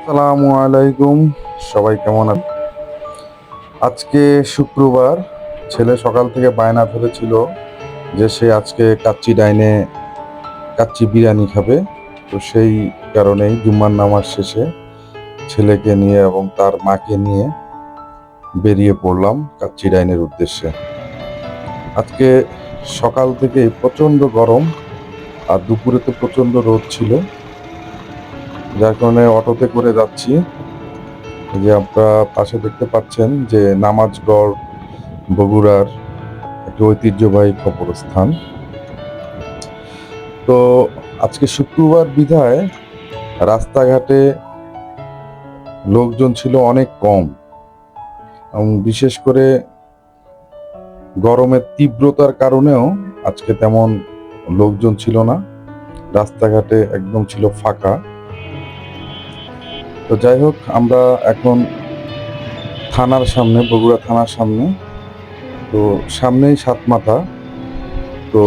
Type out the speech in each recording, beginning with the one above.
আসসালামু আলাইকুম। সবাই কেমন আছেন? আজকে শুক্রবার, ছেলে সকাল থেকে বায়না ধরেছিল যে সে আজকে কাচ্চি ডাইনে কাচ্চি বিরিয়ানি খাবে। তো সেই কারণেই জুম্মার নামাজ শেষে ছেলেকে নিয়ে এবং তার মাকে নিয়ে বেরিয়ে পড়লাম কাচ্চি ডাইনের উদ্দেশ্যে। আজকে সকাল থেকে প্রচণ্ড গরম আর দুপুরে তো প্রচণ্ড রোদ ছিল। যার কারণে অটোতে করে যাচ্ছি। যে আপনারা পাশে দেখতে পাচ্ছেন যে নামাজগড়, বগুড়ার একটি ঐতিহ্যবাহী কবরস্থান। তো আজকে শুক্রবার বিধায় রাস্তাঘাটে লোকজন ছিল অনেক কম বিশেষ করে গরমের তীব্রতার কারণেও আজকে তেমন লোকজন ছিল না। রাস্তাঘাটে একদম ছিল ফাঁকা। তো যাই হোক, আমরা এখন থানার সামনে, বগুড়া থানার সামনে। তো সামনেই সাতমাথা। তো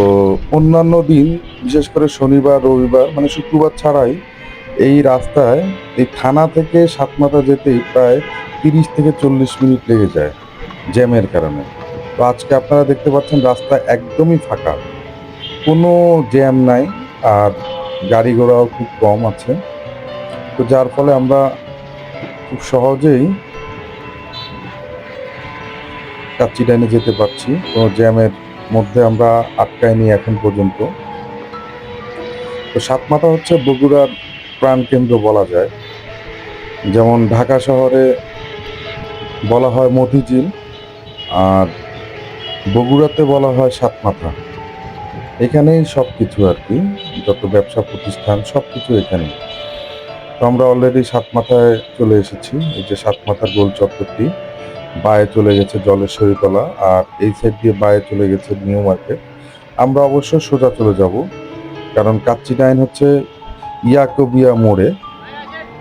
অন্যান্য দিন, বিশেষ করে শনিবার, রবিবার মানে শুক্রবার ছাড়াই এই রাস্তায়, এই থানা থেকে সাতমাথা যেতেই প্রায় তিরিশ থেকে চল্লিশ মিনিট লেগে যায় জ্যামের কারণে। তো আজকে আপনারা দেখতে পাচ্ছেন, রাস্তা একদমই ফাঁকা। কোনো জ্যাম নাই, আর গাড়ি ঘোড়াও খুব কম আছে। তো যার ফলে আমরা খুব সহজেই কাচ্চি ডাইনে যেতে পারছি। কোনো জ্যামের মধ্যে আমরা আটকাইনি এখন পর্যন্ত। তো সাতমাথা হচ্ছে বগুড়ার প্রাণকেন্দ্র বলা যায়। যেমন ঢাকা শহরে বলা হয় মতিঝিল, আর বগুড়াতে বলা হয় সাতমাথা। এখানেই সব কিছু আর কি, যত ব্যবসা প্রতিষ্ঠান সব কিছু এখানেই। তো আমরা অলরেডি সাত মাথায় চলে এসেছি। এই যে সাত মাথার গোল চত্বরটি, বায়ে চলে গেছে জলেশ্বরীতলা আর এই সাইড দিয়ে বায়ে চলে গেছে নিউ মার্কেট। আমরা অবশ্য সোজা চলে যাব, কারণ কাচ্চি ডাইন হচ্ছে ইয়াকোবিয়া মোড়ে।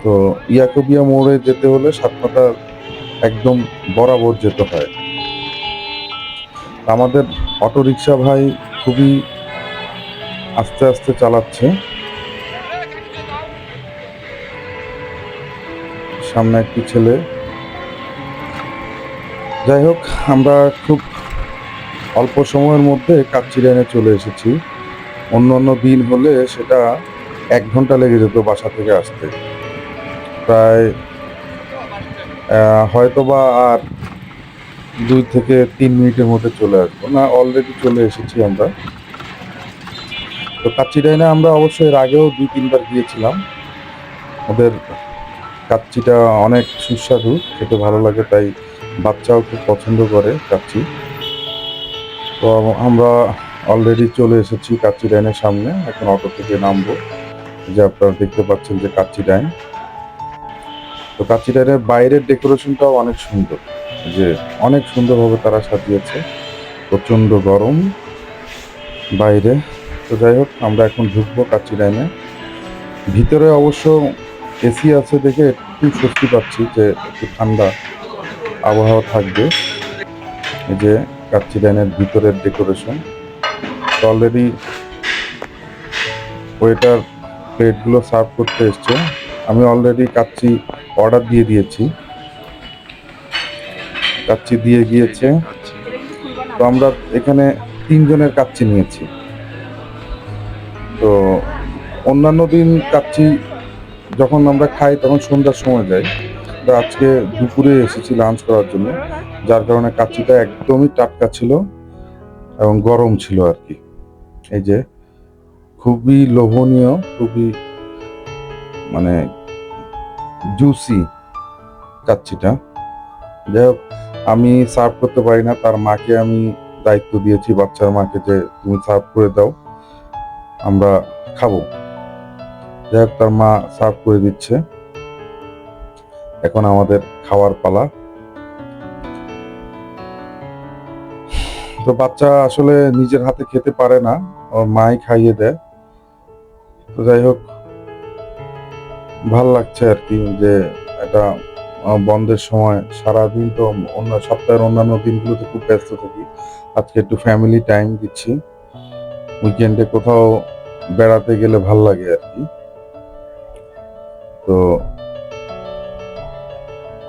তো ইয়াকোবিয়া মোড়ে যেতে হলে সাত মাথার একদম বরাবর যেতে হয়। আমাদের অটো রিক্সা ভাই খুবই আস্তে আস্তে চালাচ্ছে। সামনে একটি ছেলে। যাই হোক, আমরা খুব অল্প সময়ের মধ্যে কাচ্চি লাইনে চলে এসেছি। অন্য অন্য দিন হলে সেটা এক ঘণ্টা লেগে যেত বাসা থেকে আসতে। প্রায় হয়তোবা আর দুই থেকে তিন মিনিটের মধ্যে চলে আসব। না অলরেডি চলে এসেছি আমরা। তো কাচ্চি ডাইনে আমরা অবশ্যই এর আগেও দুই তিনবার গিয়েছিলাম। ওদের কাচ্চিটা অনেক সুস্বাদু, খেতে ভালো লাগে, তাই বাচ্চাও খুব পছন্দ করে কাচ্চি। তো আমরা অলরেডি চলে এসেছি কাচ্চি ডাইনের সামনে, এখন অটো থেকে নামবো। যে আপনারা দেখতে পাচ্ছেন যে কাচ্চি ডাইন। তো কাচ্চি ডাইনের বাইরের ডেকোরেশনটাও অনেক সুন্দর, যে অনেক সুন্দরভাবে তারা সাজিয়েছে, প্রচণ্ড গরম বাইরে। তো যাই হোক, আমরা এখন ঢুকবো কাচ্চি ডাইনে। ভিতরে অবশ্য এসি আছে দেখে একটু স্বস্তি পাচ্ছি যে একটু ঠান্ডা আবহাওয়া থাকবে। এই যে কাচ্চি ডাইনের ভিতরের ডেকোরেশন অলরেডি ওয়েটার প্লেটগুলো সার্ভ করতে এসছে। আমি অলরেডি কাচ্চি অর্ডার দিয়ে দিয়েছি। কাচ্চি দিয়ে গিয়েছে। তো আমরা এখানে তিনজনের কাচ্চি নিয়েছি। তো অন্যান্য দিন কাচ্চি যখন আমরা খাই তখন সন্ধ্যার সময় যাই। আজকে দুপুরে এসেছি লাঞ্চ করার জন্য, যার কারণে কাচ্চিটা একদমই টাটকা ছিল এবং গরম ছিল আর কি। এই যে, খুবই লোভনীয়, খুবই মানে জুসি কাচ্চিটা। যাই হোক, আমি সার্ভ করতে পারি না, তার মাকে আমি দায়িত্ব দিয়েছি, বাচ্চার মাকে যে তুমি সার্ভ করে দাও, আমরা খাব। যাই হোক, তার মা সার্ভ করে দিচ্ছে। এখন আমাদের খাওয়ার পালা। তো বাচ্চা আসলে নিজের হাতে খেতে পারে না, ওর মাই খাইয়ে দেয়। তো যাই হোক, ভালো লাগছে আর কি যে এটা বন্ধের সময় সারাদিন তো অন্য, সপ্তাহের অন্যান্য দিনগুলোতে খুব ব্যস্ত থাকি। আজকে একটু ফ্যামিলি টাইম দিচ্ছি। উইকেন্ডে কোথাও বেড়াতে গেলে ভালো লাগে আর কি। তো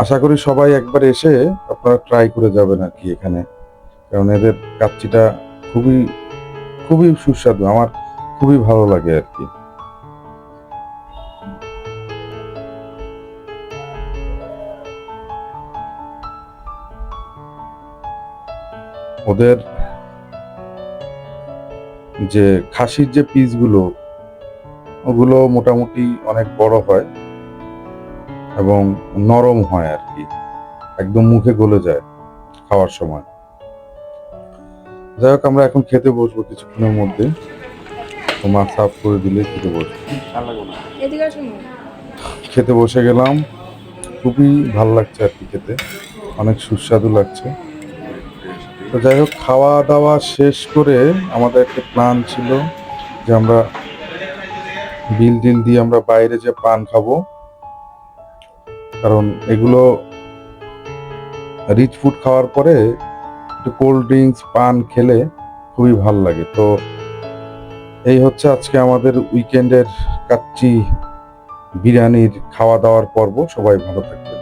আশা করি সবাই একবার এসে আপনারা ট্রাই করে যাবেন আর কি এখানে। কারণ এদের কাচ্চিটা খুবই খুবই সুস্বাদু, আমার খুবই ভালো লাগে আর কি। ওদের যে খাসির যে পিসগুলো ওগুলো মোটামুটি অনেক বড় হয়। এবং নরম হয় আর কি। একদম মুখে গলে যায় খাওয়ার সময়। যাই হোক আমরা এখন খেতে বসবো কিছুক্ষণের মধ্যে। তো মা সাফ করে দিলে খেতে বসবো। খেতে বসে গেলাম। খুবই ভালো লাগছে আর কি খেতে। অনেক সুস্বাদু লাগছে। তো যাই হোক খাওয়া দাওয়া শেষ করে আমাদের একটা প্ল্যান ছিল যে আমরা বিল টিল দিয়ে আমরা বাইরে যে পান খাব কারণ এগুলো রিচ ফুড খাওয়ার পরে একটু কোল্ড ড্রিঙ্কস পান খেলে খুবই ভালো লাগে। তো এই হচ্ছে আজকে আমাদের উইকেন্ডের কাচ্চি বিরিয়ানির খাওয়া দাওয়ার পর্ব। সবাই ভালো থাকবেন।